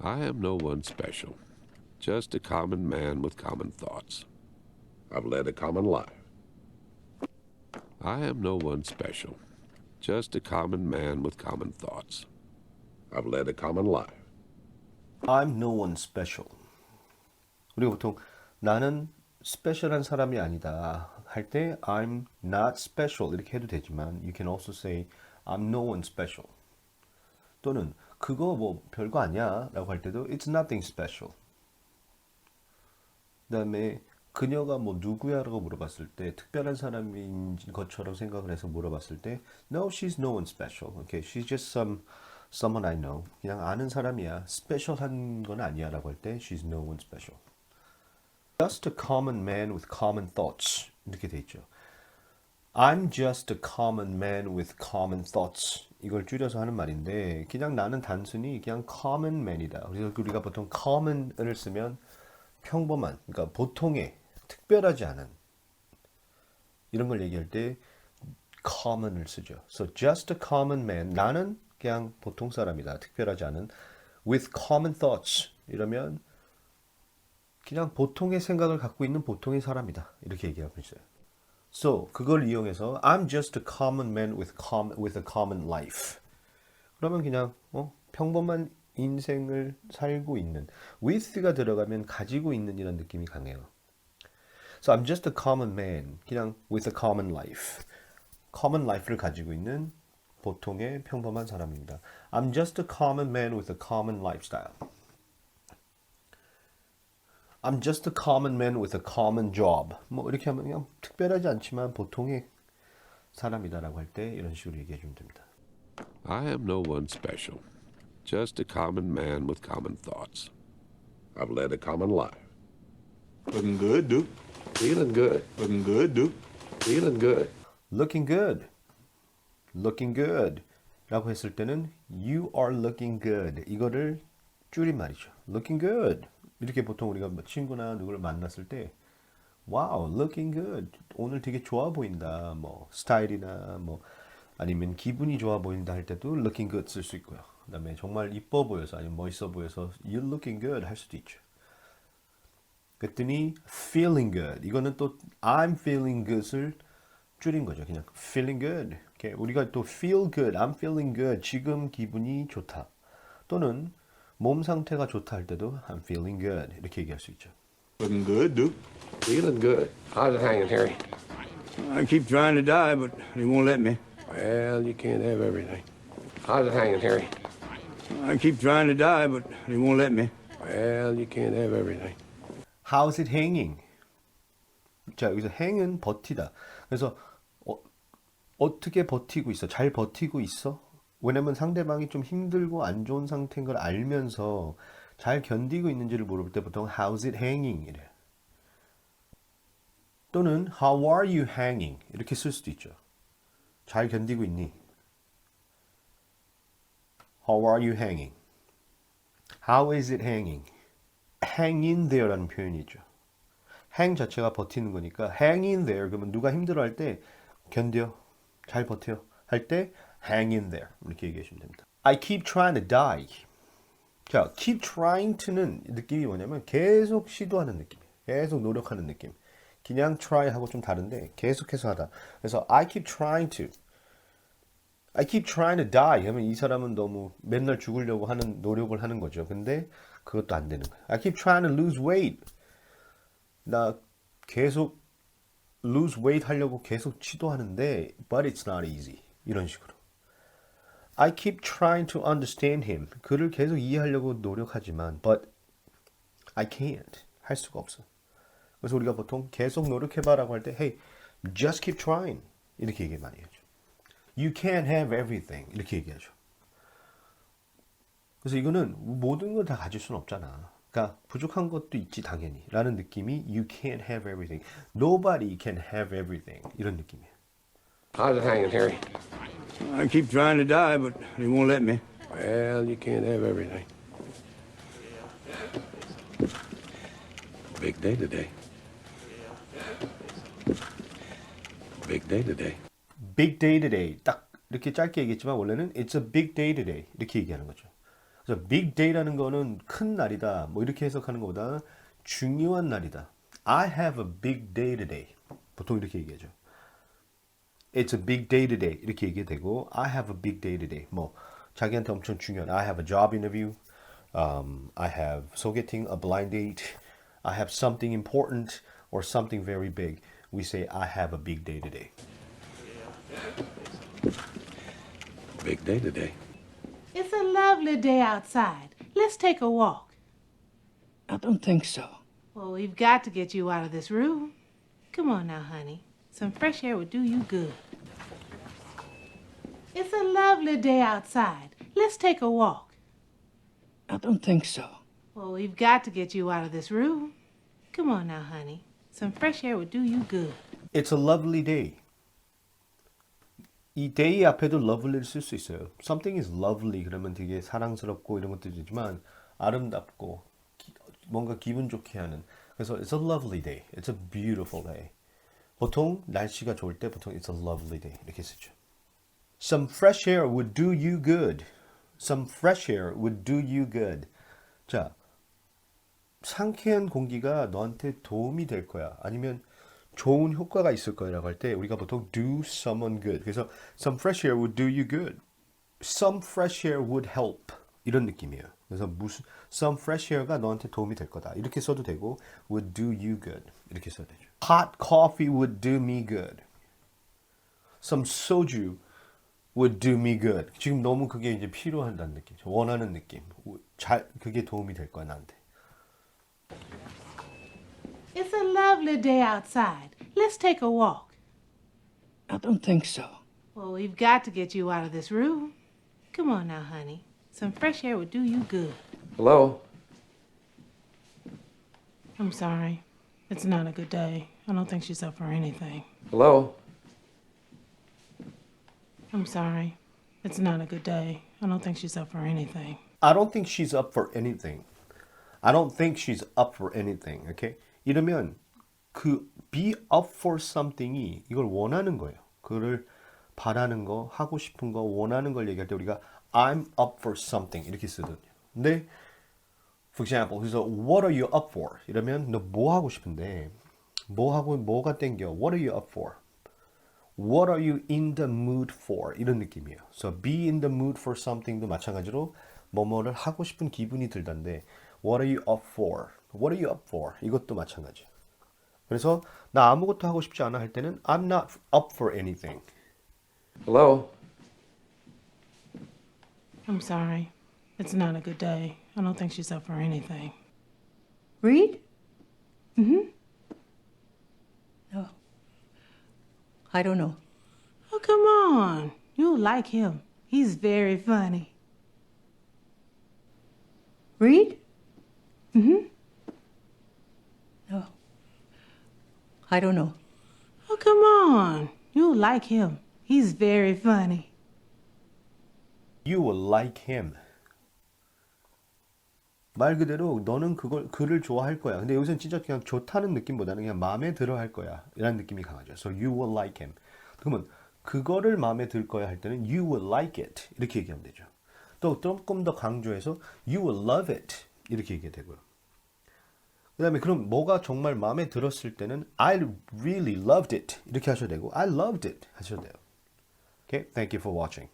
I am no one special, just a common man with common thoughts. I've led a common life. I am no one special, just a common man with common thoughts. I've led a common life. I'm no one special. 우리가 보통 나는 스페셜한 사람이 아니다 할 때 I'm not special 이렇게 해도 되지만 you can also say I'm no one special. 또는 그거 뭐 별거 아니야 라고 할 때도 it's nothing special. 그 다음에 그녀가 뭐 누구야 라고 물어봤을 때 특별한 사람인 것처럼 생각을 해서 물어봤을 때 no she's no one special. Okay, she's just some someone I know. 그냥 아는 사람이야. 스페셜한 건 아니야 라고 할 때 she's no one special. Just a common man with common thoughts 이렇게 돼 있죠. I'm just a common man with common thoughts. 이걸 줄여서 하는 말인데 그냥 나는 단순히 그냥 common man이다. 그래서 우리가 보통 common을 쓰면 평범한, 그러니까 보통의, 특별하지 않은 이런 걸 얘기할 때 common을 쓰죠. So just a common man. 나는 그냥 보통 사람이다. 특별하지 않은 with common thoughts. 이러면 그냥 보통의 생각을 갖고 있는 보통의 사람이다. 이렇게 얘기하고 있어요. So 그걸 이용해서 I'm just a common man with com with a common life. 그러면 그냥 어, 평범한 인생을 살고 있는 with가 들어가면 가지고 있는 이런 느낌이 강해요. So I'm just a common man. 그냥 with a common life. common life를 가지고 있는 보통의 평범한 사람입니다. I'm just a common man with a common lifestyle. I'm just a common man with a common job. 뭐 이렇게 하면 그냥 특별하지 않지만 보통의 사람이다라고 할 때 이런 식으로 얘기해 주면 됩니다. I am no one special, just a common man with common thoughts. I've led a common life. Looking good, Duke. Feeling good, Looking good, Duke. feeling good. Looking good. Looking good. 라고 했을 때는 you are looking good. 이거를 줄인 말이죠. Looking good. 이렇게 보통 우리가 뭐 친구나 누구를 만났을 때 wow, looking good. 오늘 되게 좋아 보인다. 뭐 스타일이나 뭐 아니면 기분이 좋아 보인다 할 때도 looking good 쓸 수 있고요. 그다음에 정말 이뻐 보여서 아니면 멋있어 보여서 you looking good 할 수도 있죠. 그랬더니 feeling good. 이거는 또 I'm feeling good을 줄인 거죠. 그냥 feeling good. 이렇게 우리가 또 feel good, I'm feeling good. 지금 기분이 좋다. 또는 몸 상태가 좋다 할 때도 I'm feeling good. 이렇게 얘기할 수 있죠. Looking good, Duke. Feeling good. How's it hanging, Harry? I keep trying to die, but they won't let me. Well, you can't have everything. How's it hanging, Harry? I keep trying to die, but they won't let me. Well, you can't have everything. How's it hanging? 자, 여기서 hang은 버티다. 그래서 어, 어떻게 버티고 있어? 잘 버티고 있어? 왜냐면 상대방이 좀 힘들고 안 좋은 상태인 걸 알면서 잘 견디고 있는지를 물어볼 때 보통 how's it hanging 이래. 또는 how are you hanging 이렇게 쓸 수도 있죠. 잘 견디고 있니? How are you hanging? How is it hanging? hang in there라는 표현이죠. hang 자체가 버티는 거니까 hang in there 그러면 누가 힘들어 할 때 견뎌 잘 버텨 할 때 hang in there 이렇게 얘기해 주면 됩니다. I keep trying to die. 자, keep trying to는 느낌이 뭐냐면 계속 시도하는 느낌, 계속 노력하는 느낌. 그냥 try 하고 좀 다른데 계속해서 하다. 그래서 I keep trying to. I keep trying to die. 하면 이 사람은 너무 맨날 죽으려고 하는 노력을 하는 거죠. 근데 그것도 안 되는 거예요. I keep trying to lose weight. 나 계속 lose weight 하려고 계속 시도하는데 but it's not easy. 이런 식으로. I keep trying to understand him. 그를 계속 이해하려고 노력하지만 but I can't. 할 수가 없어. 그래서 우리가 보통 계속 노력해봐라고 할 때 hey, just keep trying. 이렇게 얘기 많이 하죠. You can't have everything. 이렇게 얘기하죠. 그래서 이거는 모든 걸 다 가질 수는 없잖아. 그러니까 부족한 것도 있지 당연히 라는 느낌이 you can't have everything. Nobody can have everything. 이런 느낌이에요. How's it hanging, Harry? I keep trying to die, but they won't let me. Well, you can't have everything. Big day today. Big day today. Big day today. 딱 이렇게 짧게 얘기했지만 원래는 it's a big day today. 이렇게 얘기하는 거죠. 그래서 big day라는 거는 큰 날이다. 뭐 이렇게 해석하는 것보다 중요한 날이다. I have a big day today. 보통 이렇게 얘기하죠. It's a big day today. 이렇게 얘기되고 I have a big day today. 뭐 자기한테 엄청 중요한 I have a job interview. Um, I have 소개팅, a blind date. I have something important or something very big. We say I have a big day today. Big day today. It's a lovely day outside. Let's take a walk. I don't think so. Well, we've got to get you out of this room. Come on now, honey. Some fresh air would do you good. It's a lovely day outside. Let's take a walk. I don't think so. Well, we've got to get you out of this room. Come on now, honey. Some fresh air would do you good. It's a lovely day. 이 day 앞에도 lovely를 쓸 수 있어요. Something is lovely 그러면 되게 사랑스럽고 이런 것들이지만 아름답고 기- 뭔가 기분 좋게 하는. 그래서 it's a lovely day. It's a beautiful day. 보통 날씨가 좋을 때 보통 it's a lovely day 이렇게 쓰죠. Some fresh air would do you good. Some fresh air would do you good. 자, 상쾌한 공기가 너한테 도움이 될 거야. 아니면 좋은 효과가 있을 거라고 할 때 우리가 보통 do someone good. 그래서 some fresh air would do you good. Some fresh air would help. 이런 느낌이에요. 그래서 무슨 some fresh air가 너한테 도움이 될 거다. 이렇게 써도 되고 would do you good. 이렇게 써도 되죠. Hot coffee would do me good. Some soju would do me good. 지금 너무 그게 이제 필요한다는 느낌. 원하는 느낌. 잘 그게 도움이 될 거야 나한테. It's a lovely day outside. Let's take a walk. I don't think so. Well, we've got to get you out of this room. Come on now, honey. Some fresh air would do you good. Hello? I'm sorry. It's not a good day. I don't think she's up for anything. Hello? I'm sorry. It's not a good day. I don't think she's up for anything. I don't think she's up for anything. I don't think she's up for anything. Okay? 이러면 그 be up for something이 이걸 원하는 거예요. 그를 바라는 거, 하고 싶은 거, 원하는 걸 얘기할 때 우리가 I'm up for something 이렇게 쓰거든요. 근데 for example, 그래서 what are you up for? 이러면 너 뭐 하고 싶은데 뭐 하고 뭐가 땡겨? What are you up for? What are you in the mood for? 이런 느낌이에요. So be in the mood for something도 마찬가지로 뭐뭐를 하고 싶은 기분이 들던데 What are you up for? What are you up for? 이것도 마찬가지예요. 그래서 나 아무것도 하고 싶지 않아 할 때는 I'm not up for anything. Hello? I'm sorry. It's not a good day. I don't think she's up for anything. Reed? Mm-hmm. No. I don't know. Oh, come on. You'll like him. He's very funny. Reed? Mm-hmm. No. I don't know. Oh, come on. You'll like him. He's very funny. You will like him. 말 그대로 너는 그걸 그를 좋아할 거야. 근데 여기서는 진짜 그냥 좋다는 느낌보다는 그냥 마음에 들어 할 거야. 이런 느낌이 강하죠. So you will like him. 그러면 그거를 마음에 들 거야 할 때는 you will like it. 이렇게 얘기하면 되죠. 또 조금 더 강조해서 you will love it. 이렇게 얘기가 되고요. 그 다음에 그럼 뭐가 정말 마음에 들었을 때는 I really loved it. 이렇게 하셔도 되고 I loved it 하셔도 돼요. Okay? Thank you for watching.